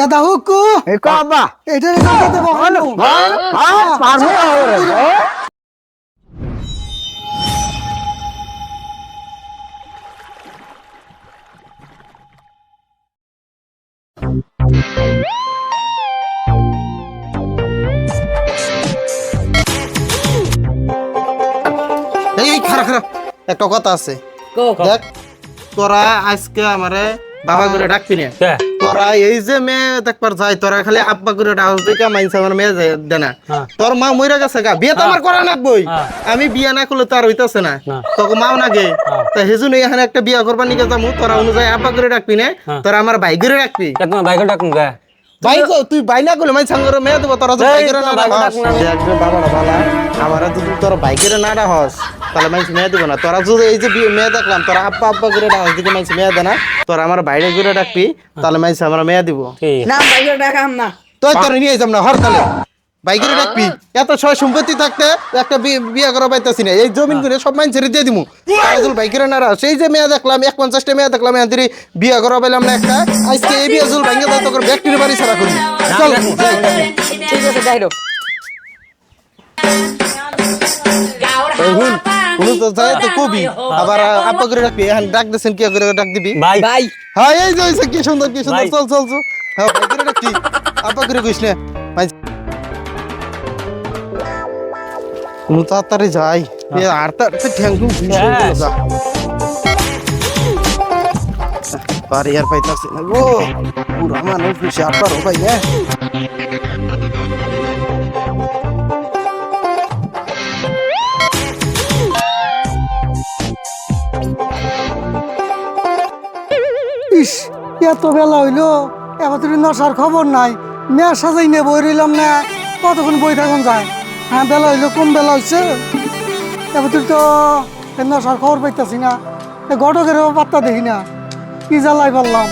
দাদা হুকু এ ক আব্বা। এটা দেবো হ্যাঁ পারব। এই খারাপ খারাপ। একটা কথা আছে। দেখ তোরা আজকে আমারে বাবা করে ডাকবি না। কে? তোরা এই যে মেয়ে দেখবার যাই তোরা খালি আব্বা করে ডাক দিকে মাইনছে আমার মেয়ে হ্যাঁ। তোর মা মইরা গেছে গা বিয়ে তো আমার করা হ্যাঁ। আমি বিয়ে না করলে তো আর হইতাছে না। তোকে মাও নাগে। তা হেজুন এখানে একটা বিয়ে করবার নিকে যাব তোরা অনুযায়ী আব্বা করে ডাকবি না। তোরা আমার ভাই করে ডাকবি তোমার বাইকে ডাকুন কে ভাই তুই ভাই না করলে মাই সাঙ্গরে মেয়ে দেবো তোরা তো এই, ভাই করে না তোর ভাই ডাকস। ডাক না। দেখ রে বাবারা বালা আমার যদি তোর ভাই করে না ডাকস তাহলে মাইস মেয়ে দেবো না। তোরা যদি এই যে মেয়ে দেখলাম তোরা আব্বা আব্বা করে ডাকস দিকে মাইস মেয়ে দে না। তোরা আমার বাইরে করে ডাকবি তাহলে মাইস আমার মেয়ে দিব। না বাইরে ডাকাম না। তুই তোর নিয়ে যাম না হরতালে বাইকের ডাকবি। এত সয় সম্পত্তি থাকতে একটা বিয়ে করা পাইতাছি না। এই জমিন করে সব মাইন ছেড়ে দিয়ে দিমু। আজল বাইকের না সেই যে মেয়ে দেখলাম এক পঞ্চাশটা মেয়ে দেখলাম থেকে বিয়ে করা পাইলাম না একটা। আজকে এই বিয়ে জুল ভাঙ্গে দাও তোর ব্যক্তির বাড়ি করবি চল। ঠিক আছে যাইরো হুন তো যায় তো কবি? আবার আপা করে রাখবি এখন ডাক দিছেন কি করে ডাক দিবি? ভাই ভাই হ্যাঁ এই যে হইছে, কি সুন্দর কি সুন্দর। ভাই। চল চল চল। হ্যাঁ ভাই করে ডাকি আপা করে কইস না। ভাই তাড়াতাড়ি যাই। এ আর তার ঠ্যাঙ্গু Yes. পারি আর পাইতাছি না গো। পুরা মানুষ বেশি পারো ভাই হ্যাঁ। ইস এত বেলা হইল এবার নশার খবর নাই। মেয়ে সাজাই নিয়ে বই রইলাম না কতক্ষণ বই থাকুন যায়? হ্যাঁ বেলা হইল কোন বেলা হইছে? এবার তুই তো নশার খবর পাইতাছি না। এ ঘটকের পাত্তা দেখি না। কি জ্বালাই পারলাম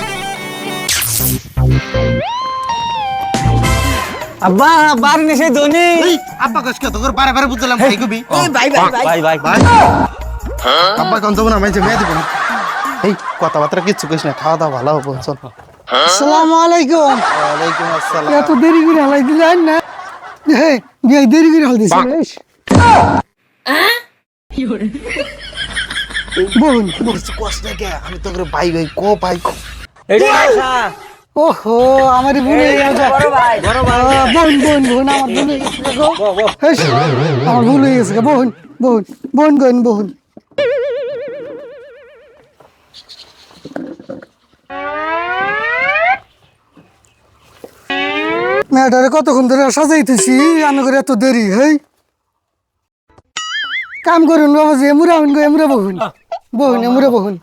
আব্বা বাড়ি নেছে ধনী। আব্বা কাজ কত করে বারে বারে বুঝলাম ভাই কবি। ভাই ভাই ভাই ভাই। ভাই আব্বা কোন তো না মাইছে মেয়ে দিব। না এই কথাবার্তা কিচ্ছু কইস না খাওয়া দাওয়া ভালো হব চল। আসসালামু আলাইকুম। ওয়ালাইকুম আসসালাম। এত দেরি করে হালাই দিলেন না। হে বিয়ে দেরি করে হাল দিছে ইস। বোন কিছু কষ্ট কে? আমি তো করে ভাই ভাই কো ভাই কো। ওহো আমার ভুলে গেছে বড় ভাই বড় ভাই। বোন বোন বোন আমার ভুলে গেছে আমার ভুলে গেছে বোন বোন বোন বোন বোন। কতক্ষণ ধরে সাজাইতেছি? আমি করে এত দেরি, হেই। কাম করুন বাবা যে এমুরা বহুন বহুন বহুন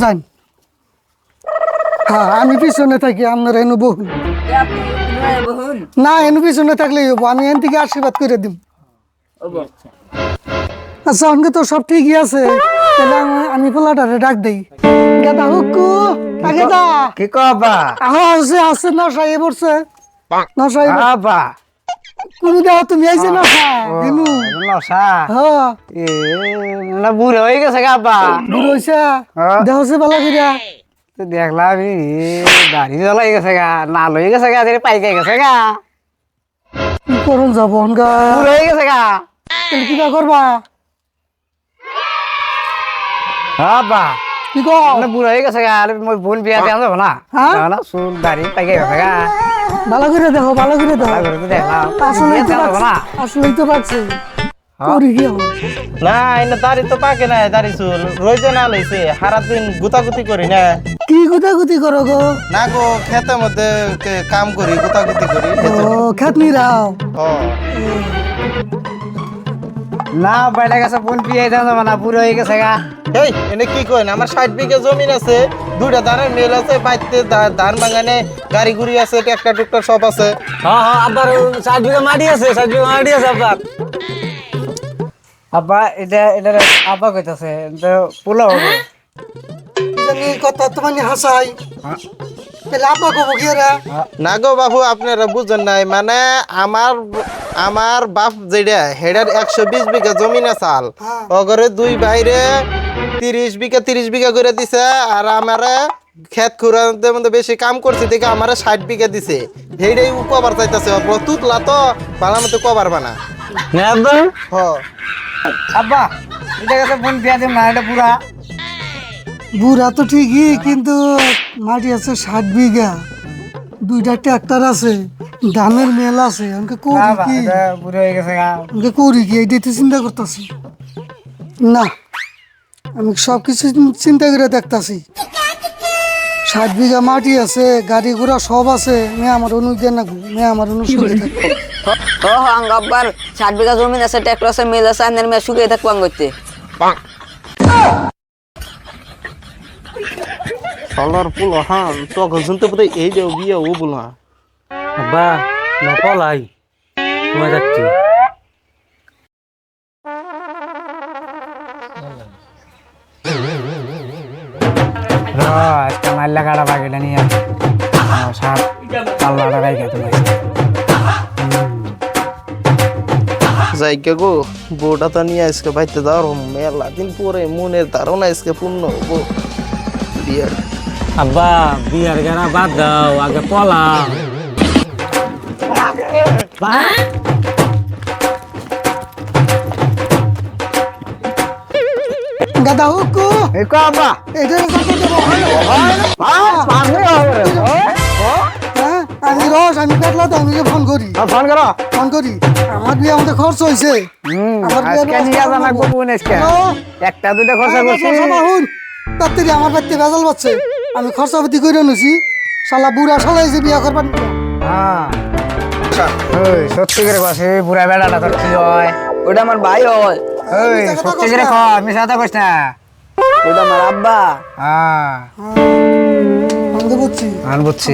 যান। হ্যাঁ আমি পিছনে থাকি, আপনারা এনু বহুন না, এনু পিছনে থাকলেই হব আমি এন থেকে আশীর্বাদ করে দিব আচ্ছা অনকে তো সব ঠিকই আছে। তাহলে আমি- পোলাটারে ডাক দেই। গেদা হুকু গেদা কি ক আব্বা আহ আছে আছে নশাই এ পড়ছে নশাই আব্বা কোন দেহ তুমি আইছে নশা? দিনু নশা? হ্যাঁ এ না বুড়ো হয়ে গেছে গা আব্বা বুড়ো হইছে। দেহ হচ্ছে ভালো করিয়া তো দেখলাম এ, দাড়ি জ্বলাই গেছে গা না লই গেছে গা যে পাইকে গেছে গা। কি করুন যাব অনগা? বুড়ো হয়ে গেছে গা। তাহলে কিবা করবা? আব্বা। কি কর মানে বুড়ো হয়ে গেছে গা আরে মই বোন বিয়া দেওয়া যাব না। হ্যাঁ? না চুল দাড়ি পাইকে গেছে গা ভালো করে দেখো ভালো করে দেখো। তারপরে তো দেখলাম আসলেই তো না। পাকছে। তো করি হবে? না এনে দাড়ি তো পাকে না দাড়ি চুল রইতে না লইছে সারা দিন গুতাগুতি করি না। কি গুতাগুতি করো গো? না গো খেতের মধ্যে কে- কাম করি গুতাগুতি করি ও খেতনি রাও ও। না বাইরে গেছে বোন দেওয়া যাব না বুড়ো হয়ে গেছে গা। এই এনে কি কইন আমার ষাট বিঘা জমিন আছে দুইটা ধানের মেল আছে বাইতে ধান বাগানে গাড়ি গুড়ি আছে ট্রাক্টর টুকটার সব আছে। হ্যাঁ হ্যাঁ আব্বার ষাট বিঘা মাটি আছে ষাট বিঘা মাটি আছে আব্বার। আব্বা এটা এটা আব্বা কইতাছে তো পোলা হবে। জানি কথা তোমার হাসাই। না গো বাবু আপনারা বুঝেন নাই। মানে আমার আমার বাপ যেটা হেডার একশো বিশ বিঘা জমিন চাল। হ্যাঁ। ওগরে দুই বাইরে তিরিশ বিঘা তিরিশ বিঘা করে দিছে আর আমারে খেত খুঁড়াতে মধ্যে বেশি কাম করছি দেখে আমার ষাট বিঘা দিছে। সেইটাই কবার চাইতেছে। তুতলা তো ভালো মতো কবার বানা। আব্বা। এটা কাছে ফোন দিয়া না এটা পুরা বুড়া তো ঠিকই কিন্তু মাটি আছে ষাট বিঘা দুইটা ট্রাক্টর আছে ধানের মেল আছে আমাকে করি কি? আমাকে করি কি? এইটাই তো চিন্তা করতেছি। না আমি সব কিছু চিন্তা করে দেখতাছি। ষাট বিঘা মাটি আছে গাড়ি ঘোড়া সব আছে মেয়ে আমার অনু দিয়ে না মেয়ে আমার অনু সুখে ও হাঙ্গ আব্বার ষাট বিঘা জমি আছে ট্রাক্টর আছে মেল আছে আনের মেয়ে শুকিয়ে থাকব আঙ্গ করতে সলার পুল হ্যাঁ তখন শুনতে বোধ এই যে বিয়ে ও বলা। আব্বা না পলাই সময় যাচ্ছি। র একটা মাল্লা কাটা বাকিটা নিয়ে সাত পাল্লাটা রাইখে তুমি যাইকে গো বউটা তো নিয়ে আজকে বাইতে যাওয়ার মেলা। দিন পরে মনের ধারণা আজকে পূর্ণ হব। বিয়ের আব্বা বিয়ার গেরা বাদ দাও আগে পলাও গাদা হুকু এই কো আব্বা। এটা কত দেবো হ্যাঁ আমি রস আমি পেটলা তো আমি ফোন করি। ফোন করো। ফোন করি। আমার বিয়ে আমাদের খরচ হয়েছে হ্যালো? একটা দুইটা খরচা করছি হুন। তাত্তারি আমার বাড়িতে ভেজাল পাচ্ছে আমি খরচাপাতি করে নিছি। শালা বুড়া শালা এসে বিয়া করবার হ্যাঁ। ওই সত্যি করে কছে বুড়া বেড়াটা তোর কি হয়? ওটা আমার ভাই হয়। ওই সত্যি করে না। ক মিশা কথা না। ওটা আমার আব্বা। হ্যাঁ। আমি বুঝছি। আমি বুঝছি।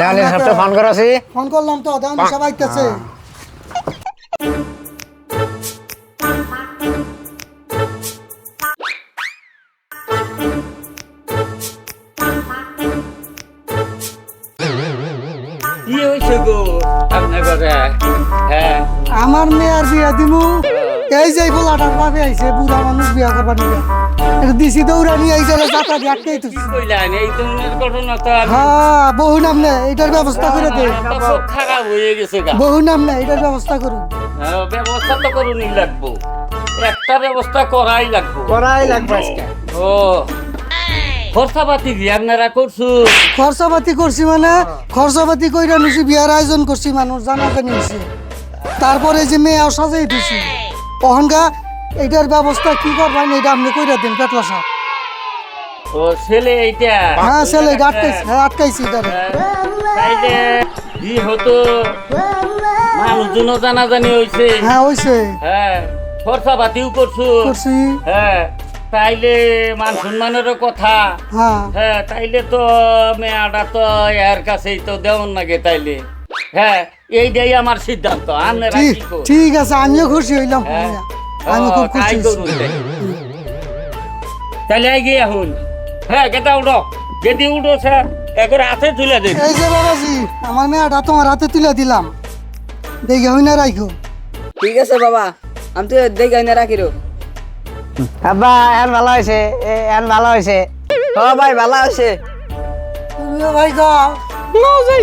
তাহলে সবটা ফোন করছি। ফোন করলাম তো দেওয়ানি সবাই আইতেছে। কি হয়েছে গো? আপনার ঘরে হ্যাঁ। আমার মেয়ের বিয়া দিমু। এই যে পোলাটার বাপে আইছে বুড়া মানুষ বিয়া করবার নিয়ে দিছি দৌড়া নিয়ে আইছে যাত্রা দিয়ে আটকেই তো কইলেন? এই ধরনের ঘটনা তো আর হ্যাঁ বহু নাম নেই এটার ব্যবস্থা করে দে। খারাপ হয়ে গেছে গা। বহু নাম নেই এটার ব্যবস্থা করুন। হ্যাঁ, ব্যবস্থা তো করুনই লাগবো। একটা ব্যবস্থা করাই লাগবো। করাই লাগবে আজকে। ও খরচাপাতি কি আপনারা করছু? খরচাপাতি করছি মানে খরচাপাতি কইরা নিছি বিয়ার আয়োজন করছি মানুষ জানা জানি হইছে। তারপরে যে মেয়ে সাজাই দিছি। অহংকা এটার ব্যবস্থা কি করবেন এটা আপনি কইরা দিন পেটলা সাপ ও ছেলে এইটা? হ্যাঁ ছেলে আটকাইছি হ্যাঁ আটকাইছি তাইলে কি হতো? মানুষজনও জানাজানি হয়েছে হ্যাঁ হইছে। হ্যাঁ খরচাপাতিও করছু। করছি। হ্যাঁ। তাইলে মান সম্মানেরও কথা। হ্যাঁ। হ্যাঁ তাইলে তো মেয়াটা তো এর কাছেই তো দেওয়ার নাগে তাইলে। হ্যাঁ এই এইটাই আমার সিদ্ধান্ত আপনারা কি করুন? ঠিক আছে আমিও খুশি হইলাম হ্যাঁ? আমি খুব খুশি তাইলে। তাহলে এগিয়ে এখন হ্যাঁ কেটা উঠো যদি উঠো স্যার একবার হাতে তুলে দিন এই যে বাবাজি আমার মেয়েটা তোমার হাতে তুলে দিলাম। দেখে হই না রাখো ঠিক আছে বাবা আমি তো দেখে না রাখি রো আব্বা এন ভালো হয়েছে? এখন ভালো হয়েছে? ও ভাই ভালো হয়েছে ভাই যাও। যাই